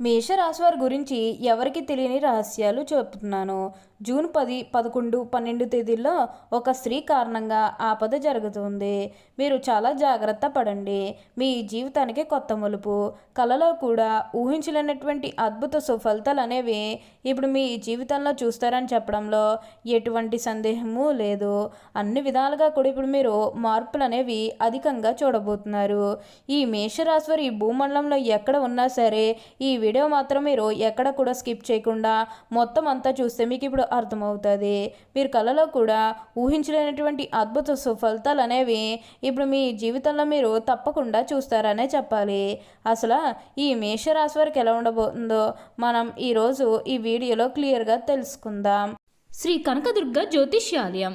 మేషరాశి వారి గురించి ఎవరికి తెలియని రహస్యాలు చెప్తున్నాను. జూన్ పది పదకొండు పన్నెండు తేదీల్లో ఒక స్త్రీ కారణంగా ఆపద జరుగుతుంది. మీరు చాలా జాగ్రత్త పడండి. మీ జీవితానికి కొత్త మలుపు. కలలో కూడా ఊహించలేనటువంటి అద్భుత సుఫలితాలు అనేవి ఇప్పుడు మీ జీవితంలో చూస్తారని చెప్పడంలో ఎటువంటి సందేహము లేదు. అన్ని విధాలుగా కూడా ఇప్పుడు మీరు మార్పులు అనేవి అధికంగా చూడబోతున్నారు. ఈ మేషరాశి వారి ఈ భూమండలంలో ఎక్కడ ఉన్నా సరే ఈ వీడియో మాత్రం మీరు ఎక్కడ కూడా స్కిప్ చేయకుండా మొత్తం అంతా చూస్తే మీకు ఇప్పుడు అర్థమవుతుంది. మీరు కళలో కూడా ఊహించలేనటువంటి అద్భుత సుఫలితాలు అనేవి ఇప్పుడు మీ జీవితంలో మీరు తప్పకుండా చూస్తారనే చెప్పాలి. అసలు ఈ మేషరాశి వారికి ఎలా ఉండబోతుందో మనం ఈరోజు ఈ వీడియోలో క్లియర్గా తెలుసుకుందాం. శ్రీ కనకదుర్గ జ్యోతిష్యాలయం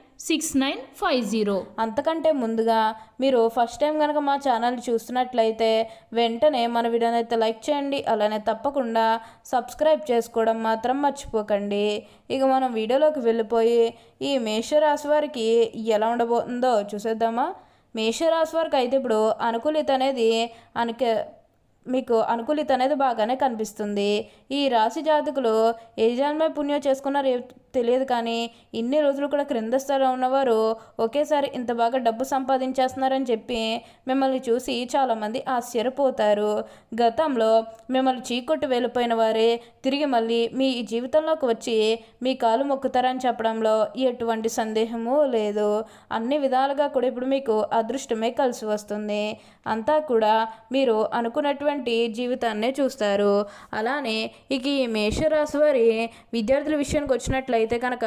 six nine five zero అంతకంటే ముందుగా మీరు ఫస్ట్ టైం కనుక మా ఛానల్ చూస్తున్నట్లయితే వెంటనే మన వీడియోని అయితే లైక్ చేయండి. అలానే తప్పకుండా సబ్స్క్రైబ్ చేసుకోవడం మాత్రం మర్చిపోకండి. ఇక మనం వీడియోలోకి వెళ్ళిపోయి ఈ మేషరాశి వారికి ఎలా ఉండబోతుందో చూసేద్దామా? మేషరాశి వారికి అయితే ఇప్పుడు అనుకూలిత అనేది అనుక మీకు అనుకూలిత అనేది బాగానే కనిపిస్తుంది. ఈ రాశి జాతకులు ఏ పుణ్యం చేసుకున్న రేపు తెలియదు కానీ ఇన్ని రోజులు కూడా క్రింద స్థాయిలో ఉన్నవారు ఒకేసారి ఇంత బాగా డబ్బు సంపాదించేస్తున్నారని చెప్పి మిమ్మల్ని చూసి చాలామంది ఆశ్చర్యపోతారు. గతంలో మిమ్మల్ని చీకొట్టు వెళ్ళిపోయిన వారే తిరిగి మళ్ళీ మీ జీవితంలోకి వచ్చి మీ కాలు మొక్కుతారని చెప్పడంలో ఎటువంటి సందేహము లేదు. అన్ని విధాలుగా కూడా ఇప్పుడు మీకు అదృష్టమే కలిసి వస్తుంది. అంతా కూడా మీరు అనుకున్నటువంటి జీవితాన్నే చూస్తారు. అలానే ఇక ఈ మేషరాశి వారి విద్యార్థుల విషయానికి వచ్చినట్లయితే అయితే కనుక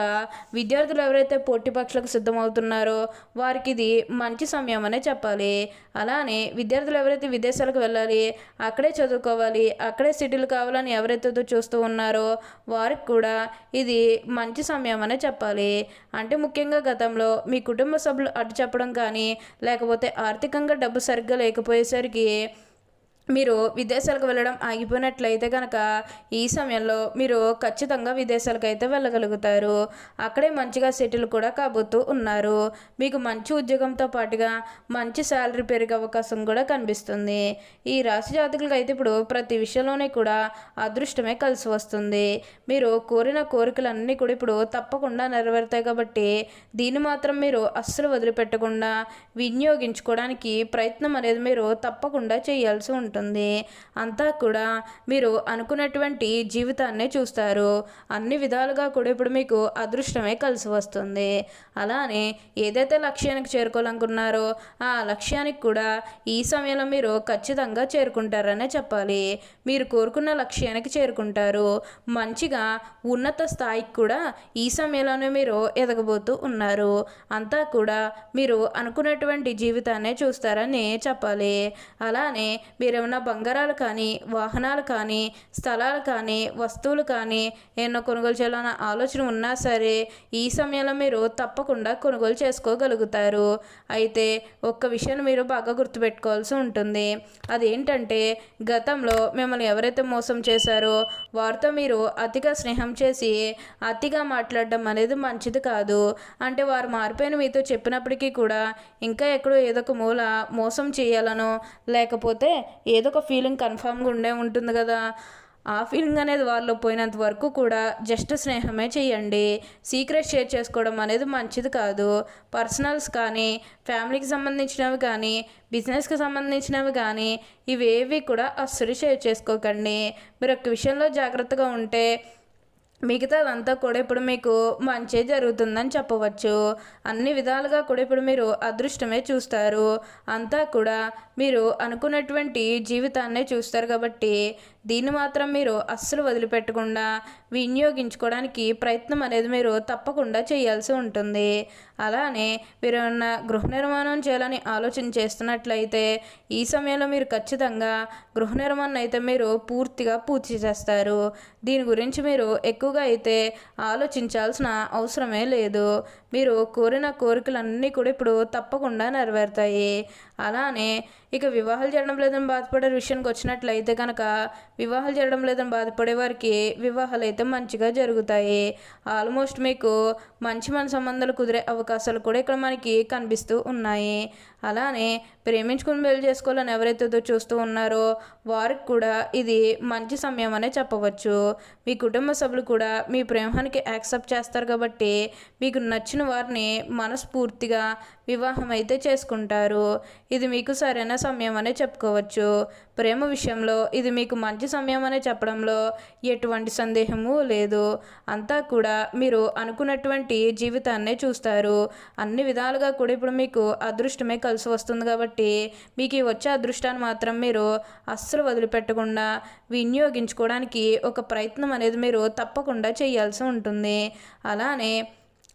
విద్యార్థులు ఎవరైతే పోటీ పక్షులకు సిద్ధమవుతున్నారో వారికి ఇది మంచి సమయం అనే చెప్పాలి. అలానే విద్యార్థులు ఎవరైతే విదేశాలకు వెళ్ళాలి అక్కడే చదువుకోవాలి అక్కడే సిటీలు కావాలని ఎవరైతే చూస్తూ ఉన్నారో వారికి కూడా ఇది మంచి సమయం అనే చెప్పాలి. అంటే ముఖ్యంగా గతంలో మీ కుటుంబ సభ్యులు అటు చెప్పడం కానీ లేకపోతే ఆర్థికంగా డబ్బు సరిగ్గా లేకపోయేసరికి మీరు విదేశాలకు వెళ్ళడం ఆగిపోయినట్లయితే కనుక ఈ సమయంలో మీరు ఖచ్చితంగా విదేశాలకు అయితే వెళ్ళగలుగుతారు. అక్కడే మంచిగా సెటిల్ కూడా కాబోతూ ఉన్నారు. మీకు మంచి ఉద్యోగంతో పాటుగా మంచి శాలరీ పెరిగే అవకాశం కూడా కనిపిస్తుంది. ఈ రాశి జాతకులకు అయితే ఇప్పుడు ప్రతి విషయంలోనే కూడా అదృష్టమే కలిసి వస్తుంది. మీరు కోరిన కోరికలన్నీ కూడా ఇప్పుడు తప్పకుండా నెరవేరుతాయి కాబట్టి దీన్ని మాత్రం మీరు అస్సలు వదిలిపెట్టకుండా వినియోగించుకోవడానికి ప్రయత్నం అనేది మీరు తప్పకుండా చేయాల్సి ఉంటుంది. ఉంటుంది. అంతా కూడా మీరు అనుకున్నటువంటి జీవితాన్ని చూస్తారు. అన్ని విధాలుగా కూడా ఇప్పుడు మీకు అదృష్టమే కలిసి వస్తుంది. అలానే ఏదైతే లక్ష్యానికి చేరుకోవాలనుకున్నారో ఆ లక్ష్యానికి కూడా ఈ సమయంలో మీరు ఖచ్చితంగా చేరుకుంటారనే చెప్పాలి. మీరు కోరుకున్న లక్ష్యానికి చేరుకుంటారు. మంచిగా ఉన్నత స్థాయికి కూడా ఈ సమయంలోనే మీరు ఎదగబోతూ ఉన్నారు. అంతా కూడా మీరు అనుకున్నటువంటి జీవితాన్నే చూస్తారని చెప్పాలి. అలానే మీరు ఏమైనా బంగారాలు కానీ వాహనాలు కానీ స్థలాలు కానీ వస్తువులు కానీ ఏమైనా కొనుగోలు చేయాలన్న ఆలోచన ఉన్నా సరే ఈ సమయంలో మీరు తప్పకుండా కొనుగోలు చేసుకోగలుగుతారు. అయితే ఒక్క విషయాన్ని మీరు బాగా గుర్తుపెట్టుకోవాల్సి ఉంటుంది. అదేంటంటే గతంలో మిమ్మల్ని ఎవరైతే మోసం చేశారో వారితో మీరు అతిగా స్నేహం చేసి అతిగా మాట్లాడడం అనేది మంచిది కాదు. అంటే వారు మారిపోయిన మీతో చెప్పినప్పటికీ కూడా ఇంకా ఎక్కడో ఏదో ఒక మూల మోసం చేయాలనో లేకపోతే ఏదో ఒక ఫీలింగ్ కన్ఫామ్గా ఉండే ఉంటుంది కదా. ఆ ఫీలింగ్ అనేది వాళ్ళు పోయినంత వరకు కూడా జస్ట్ స్నేహమే చేయండి. సీక్రెట్ షేర్ చేసుకోవడం అనేది మంచిది కాదు. పర్సనల్స్ కానీ ఫ్యామిలీకి సంబంధించినవి కానీ బిజినెస్కి సంబంధించినవి కానీ ఇవేవి కూడా అస్సలు షేర్ చేసుకోకండి. మీరు ఒక విషయంలో జాగ్రత్తగా ఉంటే మిగతాదంతా కూడా ఇప్పుడు మీకు మంచి జరుగుతుందని చెప్పవచ్చు. అన్ని విధాలుగా కూడా ఇప్పుడు మీరు అదృష్టమే చూస్తారు. అంతా కూడా మీరు అనుకున్నటువంటి జీవితాన్నే చూస్తారు కాబట్టి దీన్ని మాత్రం మీరు అస్సలు వదిలిపెట్టకుండా వినియోగించుకోవడానికి ప్రయత్నం అనేది మీరు తప్పకుండా చేయాల్సి ఉంటుంది. అలానే మీరు ఏమన్నా గృహ నిర్మాణం చేయాలని ఆలోచన చేస్తున్నట్లయితే ఈ సమయంలో మీరు ఖచ్చితంగా గృహ నిర్మాణం అయితే మీరు పూర్తిగా పూర్తి చేస్తారు. దీని గురించి మీరు ఎక్కువ ఎక్కువగా అయితే ఆలోచించాల్సిన అవసరమే లేదు. మీరు కోరిన కోరికలన్నీ కూడా ఇప్పుడు తప్పకుండా నెరవేరుతాయి. అలానే ఇక వివాహాలు చేయడం లేదని బాధపడే విషయానికి వచ్చినట్లయితే కనుక వివాహాలు చేయడం లేదని బాధపడే వారికి వివాహాలు అయితే మంచిగా జరుగుతాయి. ఆల్మోస్ట్ మీకు మంచి మన సంబంధాలు కుదిరే అవకాశాలు కూడా ఇక్కడ మనకి కనిపిస్తూ ఉన్నాయి. అలానే ప్రేమించుకుని పెళ్ళి చేసుకోవాలని ఎవరైతే చూస్తూ ఉన్నారో వారికి కూడా ఇది మంచి సమయం అనే చెప్పవచ్చు. మీ కుటుంబ సభ్యులు కూడా మీ ప్రేమానికి యాక్సెప్ట్ చేస్తారు కాబట్టి మీకు నచ్చిన వారిని మనస్ఫూర్తిగా వివాహం అయితే చేసుకుంటారు. ఇది మీకు సరైన సమయం అనే చెప్పుకోవచ్చు. ప్రేమ విషయంలో ఇది మీకు మంచి సమయం అనే చెప్పడంలో ఎటువంటి సందేహము లేదు. అంతా కూడా మీరు అనుకున్నటువంటి జీవితాన్నే చూస్తారు. అన్ని విధాలుగా కూడా ఇప్పుడు మీకు అదృష్టమే కలిసి వస్తుంది కాబట్టి మీకు ఈ వచ్చే అదృష్టాన్ని మాత్రం మీరు అస్సలు వదిలిపెట్టకుండా వినియోగించుకోవడానికి ఒక ప్రయత్నం అనేది మీరు తప్పకుండా చేయాల్సి ఉంటుంది. అలానే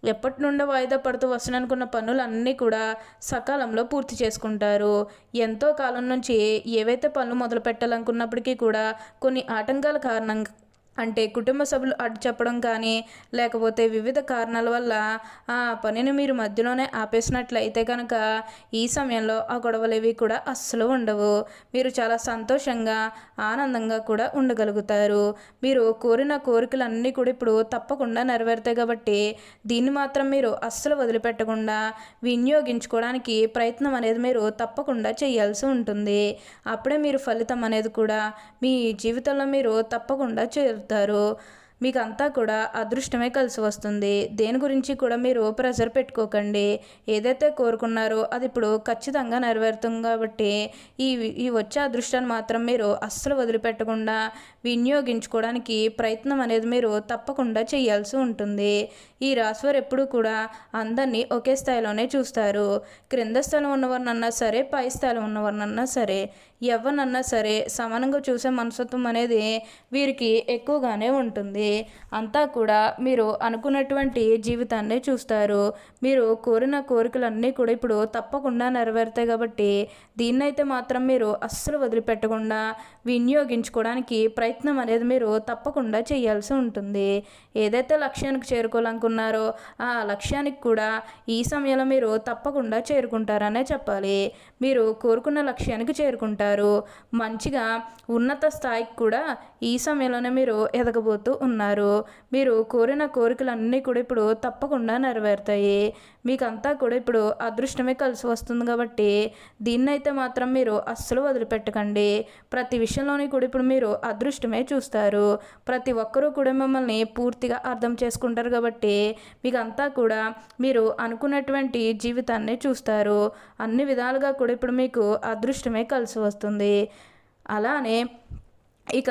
ఎప్పటి నుండో వాయిదా పడుతూ వస్తుననుకున్న పనులన్నీ కూడా సకాలంలో పూర్తి చేసుకుంటారు. ఎంతో కాలం నుంచి ఏవైతే పనులు మొదలు పెట్టాలనుకున్నప్పటికీ కూడా కొన్ని ఆటంకాల కారణంగా అంటే కుటుంబ సభ్యులు అడ్డు చెప్పడం కానీ లేకపోతే వివిధ కారణాల వల్ల ఆ పనిని మీరు మధ్యలోనే ఆపేసినట్లయితే కనుక ఈ సమయంలో ఆ గొడవలు గొడవలేవి కూడా అస్సలు ఉండవు. మీరు చాలా సంతోషంగా ఆనందంగా కూడా ఉండగలుగుతారు. మీరు కోరిన కోరికలన్నీ కూడా ఇప్పుడు తప్పకుండా నెరవేరుతాయి కాబట్టి దీన్ని మాత్రం మీరు అస్సలు వదిలిపెట్టకుండా వినియోగించుకోవడానికి ప్రయత్నం అనేది మీరు తప్పకుండా చేయాల్సి ఉంటుంది. అప్పుడే మీరు ఫలితం అనేది కూడా మీ జీవితంలో మీరు తప్పకుండా చేరుతారు మీకు అంతా కూడా అదృష్టమే కలిసి వస్తుంది. దేని గురించి కూడా మీరు ప్రెషర్ పెట్టుకోకండి. ఏదైతే కోరుకున్నారో అది ఇప్పుడు ఖచ్చితంగా నెరవేరుతుంది కాబట్టి ఈ ఈ వచ్చే అదృష్టాన్ని మాత్రం మీరు అస్సలు వదిలిపెట్టకుండా వినియోగించుకోవడానికి ప్రయత్నం అనేది మీరు తప్పకుండా చేయాల్సి ఉంటుంది. ఈ రాశివారు ఎప్పుడూ కూడా అందరినీ ఒకే స్థాయిలోనే చూస్తారు. క్రింద స్థలం ఉన్నవారినన్నా సరే పై స్థాయిలో ఉన్నవారినన్నా సరే ఎవరినన్నా సరే సమానంగా చూసే మనస్తత్వం అనేది వీరికి ఎక్కువగానే ఉంటుంది. అంతా కూడా మీరు అనుకున్నటువంటి జీవితాన్ని చూస్తారు. మీరు కోరిన కోరికలన్నీ కూడా ఇప్పుడు తప్పకుండా నెరవేరుతాయి కాబట్టి దీన్నైతే మాత్రం మీరు అస్సలు వదిలిపెట్టకుండా వినియోగించుకోవడానికి ప్రయత్నం అనేది మీరు తప్పకుండా చేయాల్సి ఉంటుంది. ఏదైతే లక్ష్యానికి చేరుకోవాలనుకున్నారో ఆ లక్ష్యానికి కూడా ఈ సమయంలో మీరు తప్పకుండా చేరుకుంటారనే చెప్పాలి. మీరు కోరుకున్న లక్ష్యానికి చేరుకుంటారు. మంచిగా ఉన్నత స్థాయికి కూడా ఈ సమయంలోనే మీరు ఎదగబోతూ ఉన్నారు. మీరు కోరిన కోరికలన్నీ కూడా ఇప్పుడు తప్పకుండా నెరవేరుతాయి. మీకంతా కూడా ఇప్పుడు అదృష్టమే కలిసి వస్తుంది కాబట్టి దీన్నైతే మాత్రం మీరు అస్సలు వదిలిపెట్టకండి. ప్రతి విషయంలోని కూడా ఇప్పుడు మీరు అదృష్టమే చూస్తారు. ప్రతి ఒక్కరూ కూడా మిమ్మల్ని పూర్తిగా అర్థం చేసుకుంటారు కాబట్టి మీకంతా కూడా మీరు అనుకున్నటువంటి జీవితాన్ని చూస్తారు. అన్ని విధాలుగా కూడా ఇప్పుడు మీకు అదృష్టమే కలిసి వస్తుంది. అలానే ఇక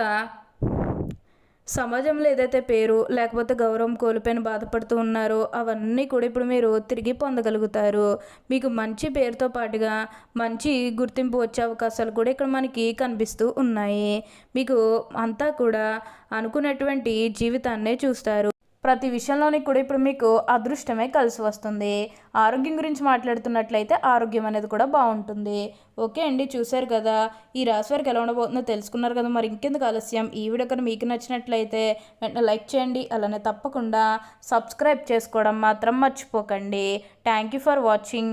సమాజంలో ఏదైతే పేరు లేకపోతే గౌరవం కోల్పోయిన బాధపడుతూ ఉన్నారో అవన్నీ కూడా ఇప్పుడు మీరు తిరిగి పొందగలుగుతారు. మీకు మంచి పేరుతో పాటుగా మంచి గుర్తింపు వచ్చే అవకాశాలు కూడా ఇక్కడ మనకి కనిపిస్తూ ఉన్నాయి. మీకు అంతా కూడా అనుకున్నటువంటి జీవితాన్నే చూస్తారు. ప్రతి విషయంలోని కూడా ఇప్పుడు మీకు అదృష్టమే కలిసి వస్తుంది. ఆరోగ్యం గురించి మాట్లాడుతున్నట్లయితే ఆరోగ్యం అనేది కూడా బాగుంటుంది. ఓకే అండి చూశారు కదా. ఈ రాశి వారికి ఎలా ఉండబోతుందో తెలుసుకున్నారు కదా. మరి ఇంకెందుకు ఆలస్యం? ఈ వీడియో కనుక మీకు నచ్చినట్లయితే వెంటనే లైక్ చేయండి. అలానే తప్పకుండా సబ్స్క్రైబ్ చేసుకోవడం మాత్రం మర్చిపోకండి. Thank you for watching